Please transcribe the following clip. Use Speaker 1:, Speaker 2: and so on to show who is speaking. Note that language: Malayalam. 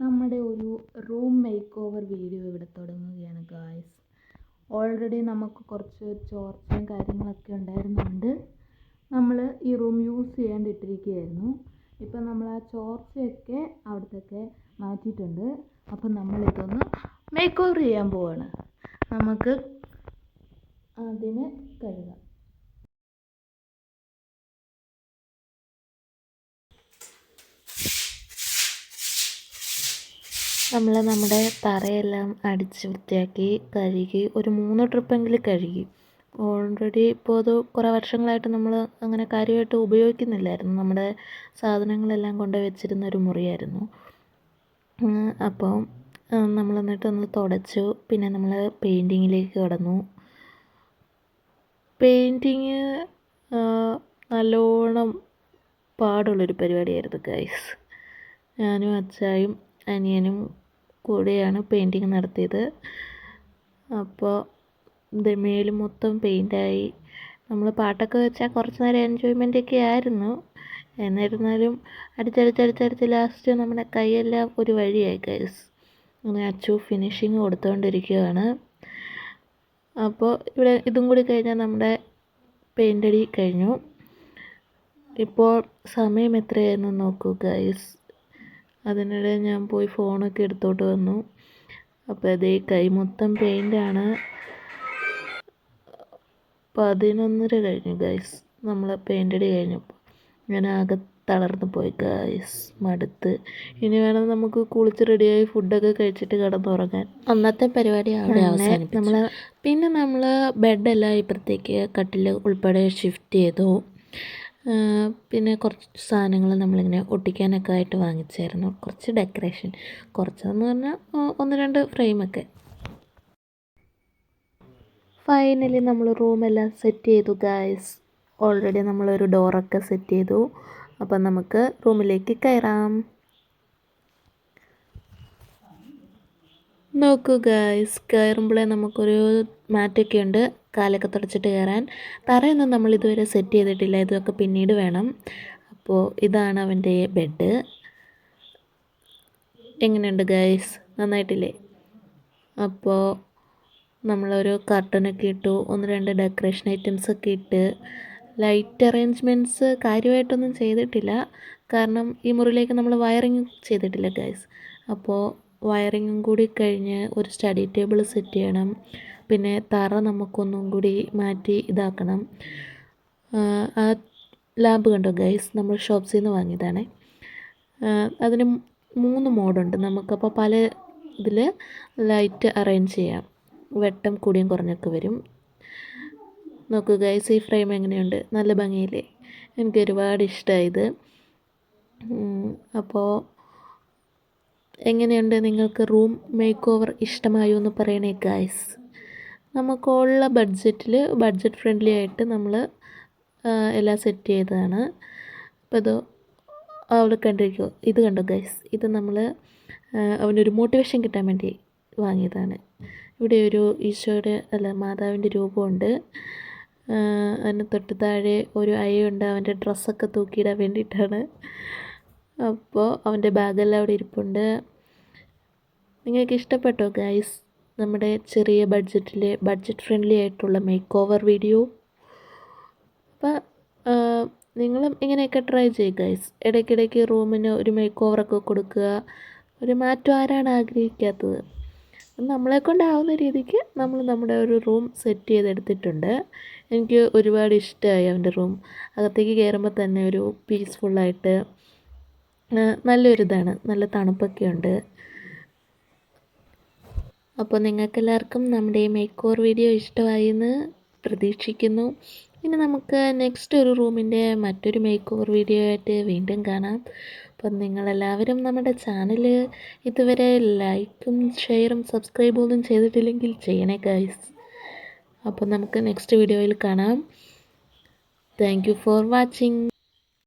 Speaker 1: നമ്മുടെ ഒരു റൂം മേക്ക് ഓവർ വീഡിയോ ഇവിടെ തുടങ്ങുകയാണ് ഗായ്സ് ഓൾറെഡി നമുക്ക് കുറച്ച് ചോർച്ചയും കാര്യങ്ങളൊക്കെ ഉണ്ടായിരുന്നുണ്ട്. നമ്മൾ ഈ റൂം യൂസ് ചെയ്യാണ്ടിട്ടിരിക്കുകയായിരുന്നു. ഇപ്പം നമ്മൾ ആ ചോർച്ചയൊക്കെ അവിടത്തൊക്കെ മാറ്റിയിട്ടുണ്ട്. അപ്പം നമ്മളിതൊന്ന് മേക്ക് ഓവർ ചെയ്യാൻ പോവാണ്. നമുക്ക് അതിന് കഴുകാം. നമ്മൾ നമ്മുടെ തറയെല്ലാം അടിച്ച് വൃത്തിയാക്കി കഴുകി ഒരു മൂന്ന് ട്രിപ്പെങ്കിലും കഴുകി. ഓൾറെഡി ഇപ്പോൾ അത് കുറേ വർഷങ്ങളായിട്ട് നമ്മൾ അങ്ങനെ കാര്യമായിട്ട് ഉപയോഗിക്കുന്നില്ലായിരുന്നു. നമ്മുടെ സാധനങ്ങളെല്ലാം കൊണ്ട് വെച്ചിരുന്ന ഒരു മുറിയായിരുന്നു. അപ്പോൾ നമ്മൾ എന്നിട്ട് ഒന്ന് തുടച്ചു. പിന്നെ നമ്മൾ പെയിന്റിങ്ങിലേക്ക് കടന്നു. പെയിന്റിങ് നല്ലോണം പാടുള്ളൊരു പരിപാടിയായിരുന്നു ഗൈസ് ഞാനും അച്ചായും അനിയനും കൂടെയാണ് പെയിന്റിങ് നടത്തിയത്. അപ്പോൾ ഇത് മേൽ മൊത്തം പെയിന്റായി നമ്മൾ പാട്ടൊക്കെ വെച്ചാൽ കുറച്ച് നേരം എൻജോയ്മെന്റ് ഒക്കെ ആയിരുന്നു. എന്നിരുന്നാലും അടിച്ചടിച്ചടിച്ചടിച്ച് ലാസ്റ്റ് നമ്മുടെ കൈയെല്ലാം ഒരു വഴിയായി ഗൈസ് അങ്ങനെ അച്ചു ഫിനിഷിങ് കൊടുത്തുകൊണ്ടിരിക്കുകയാണ് അപ്പോൾ ഇവിടെ ഇതും കൂടി കഴിഞ്ഞാൽ നമ്മുടെ പെയിന്റ് അടി കഴിഞ്ഞു. ഇപ്പോൾ സമയം എത്രയായിരുന്നു നോക്കൂ ഗൈസ് അതിനിടെ ഞാൻ പോയി ഫോണൊക്കെ എടുത്തോട്ട് വന്നു. അപ്പോൾ അതേ കൈ മൊത്തം പെയിന്റാണ് പതിനൊന്നര കഴിഞ്ഞു ഗൈസ് നമ്മൾ പെയിന്റ് അടി കഴിഞ്ഞപ്പോൾ ഞാൻ ആകെ തളർന്നു പോയി ഗൈസ് മടുത്ത്. ഇനി വേണം നമുക്ക് കുളിച്ച് റെഡിയായി ഫുഡൊക്കെ കഴിച്ചിട്ട് കിടന്നുറങ്ങാൻ. അന്നത്തെ പരിപാടി അവിടെ നമ്മൾ പിന്നെ നമ്മൾ ബെഡെല്ലാം ഇപ്പുറത്തേക്ക് കട്ടിൽ ഉൾപ്പെടെ ഷിഫ്റ്റ് ചെയ്തു. പിന്നെ കുറച്ച് സാധനങ്ങൾ നമ്മളിങ്ങനെ ഒട്ടിക്കാനൊക്കെ ആയിട്ട് വാങ്ങിച്ചായിരുന്നു. കുറച്ച് ഡെക്കറേഷൻ കുറച്ചെന്ന് പറഞ്ഞാൽ ഒന്ന് രണ്ട് ഫ്രെയിമൊക്കെ. ഫൈനലി നമ്മൾ റൂമെല്ലാം സെറ്റ് ചെയ്തു ഗായ്സ് ഓൾറെഡി നമ്മളൊരു ഡോറൊക്കെ സെറ്റ് ചെയ്തു. അപ്പം നമുക്ക് റൂമിലേക്ക് കയറാം. നോക്കൂ ഗായ്സ് കയറുമ്പോഴേ നമുക്കൊരു മാറ്റൊക്കെ ഉണ്ട് കാലൊക്കെ തുടച്ചിട്ട് കയറാൻ തറയൊന്നും നമ്മൾ ഇതുവരെ സെറ്റ് ചെയ്തിട്ടില്ല. ഇതൊക്കെ പിന്നീട് വേണം. അപ്പോൾ ഇതാണ് അവന്റെ ബെഡ് എങ്ങനെയുണ്ട് ഗൈസ് നന്നായിട്ടില്ലേ? അപ്പോൾ നമ്മളൊരു കർട്ടനൊക്കെ ഇട്ടു. ഒന്ന് രണ്ട് ഡെക്കറേഷൻ ഐറ്റംസ് ഒക്കെ ഇട്ട്. ലൈറ്റ് അറേഞ്ച്മെന്റ്സ് കാര്യമായിട്ടൊന്നും ചെയ്തിട്ടില്ല. കാരണം ഈ മുറിയിലേക്ക് നമ്മൾ വയറിങ് ചെയ്തിട്ടില്ല ഗൈസ് അപ്പോൾ വയറിങ്ങും കൂടി കഴിഞ്ഞ് ഒരു സ്റ്റഡി ടേബിൾ സെറ്റ് ചെയ്യണം. പിന്നെ തറ നമുക്കൊന്നും കൂടി മാറ്റി ഇതാക്കണം. ആ ലാബ് കണ്ടോ ഗൈസ്? നമ്മൾ ഷോപ്സിൽ നിന്ന് വാങ്ങിയതാണ്. അതിന് മൂന്ന് മോഡുണ്ട്. നമുക്കപ്പോൾ പല ഇതിൽ ലൈറ്റ് അറേഞ്ച് ചെയ്യാം. വെട്ടം കൂടിയും കുറഞ്ഞൊക്കെ വരും. നോക്കൂ ഗൈസ് ഈ ഫ്രെയിം എങ്ങനെയുണ്ട്? നല്ല ഭംഗിയില്ലേ? എനിക്ക് ഒരുപാട് ഇഷ്ടമായത് അപ്പോൾ എങ്ങനെയുണ്ട് നിങ്ങൾക്ക് റൂം മേക്ക് ഓവർ ഇഷ്ടമായോ എന്ന് പറയണേ ഗൈസ് നമുക്കുള്ള ബഡ്ജറ്റിൽ ബഡ്ജറ്റ് ഫ്രണ്ട്ലി ആയിട്ട് നമ്മൾ എല്ലാം സെറ്റ് ചെയ്തതാണ്. അപ്പോൾ ഇത് അവൾ കണ്ടിരിക്കുമോ ഇത് കണ്ടോ ഗൈസ് ഇത് നമ്മൾ അവനൊരു മോട്ടിവേഷൻ കിട്ടാൻ വേണ്ടി വാങ്ങിയതാണ്. ഇവിടെ ഒരു ഈശോയുടെ അല്ല മാതാവിന്റെ രൂപമുണ്ട്. അതിന് തൊട്ട് താഴെ ഒരു അയ്യുണ്ട്. അവന്റെ ഡ്രസ്സൊക്കെ തൂക്കിയിടാൻ വേണ്ടിയിട്ടാണ്. അപ്പോൾ അവന്റെ ബാഗെല്ലാം അവിടെ ഇരിപ്പുണ്ട്. നിങ്ങൾക്ക് ഇഷ്ടപ്പെട്ടോ ഗൈസ് നമ്മുടെ ചെറിയ ബഡ്ജറ്റിലെ ബഡ്ജറ്റ് ഫ്രണ്ട്ലി ആയിട്ടുള്ള മേക്ക് ഓവർ വീഡിയോ അപ്പോൾ നിങ്ങളും ഇങ്ങനെയൊക്കെ ട്രൈ ചെയ്യുക ഗൈസ് ഇടയ്ക്കിടയ്ക്ക് റൂമിന് ഒരു മേക്ക് ഓവറൊക്കെ കൊടുക്കുക. ഒരു മാറ്റം ആരാണ് ആഗ്രഹിക്കാത്തത്? നമ്മളെ കൊണ്ടാവുന്ന രീതിക്ക് നമ്മൾ നമ്മുടെ ഒരു റൂം സെറ്റ് ചെയ്തെടുത്തിട്ടുണ്ട്. എനിക്ക് ഒരുപാട് ഇഷ്ടമായി അവന്റെ റൂം അകത്തേക്ക് കയറുമ്പോൾ തന്നെ ഒരു പീസ്ഫുള്ളായിട്ട് നല്ലൊരിതാണ്. നല്ല തണുപ്പൊക്കെ ഉണ്ട് അപ്പോൾ നിങ്ങൾക്കെല്ലാവർക്കും നമ്മുടെ ഈ മേക്ക് വീഡിയോ ഇഷ്ടമായി എന്ന് പ്രതീക്ഷിക്കുന്നു. ഇനി നമുക്ക് നെക്സ്റ്റ് ഒരു റൂമിന്റെ മറ്റൊരു മേക്ക് വീഡിയോ ആയിട്ട് വീണ്ടും കാണാം. അപ്പം നിങ്ങളെല്ലാവരും നമ്മുടെ ചാനൽ ഇതുവരെ ലൈക്കും ഷെയറും സബ്സ്ക്രൈബും ചെയ്തിട്ടില്ലെങ്കിൽ ചെയ്യണേ ഗൈസ് അപ്പോൾ നമുക്ക് നെക്സ്റ്റ് വീഡിയോയിൽ കാണാം. Thank for watching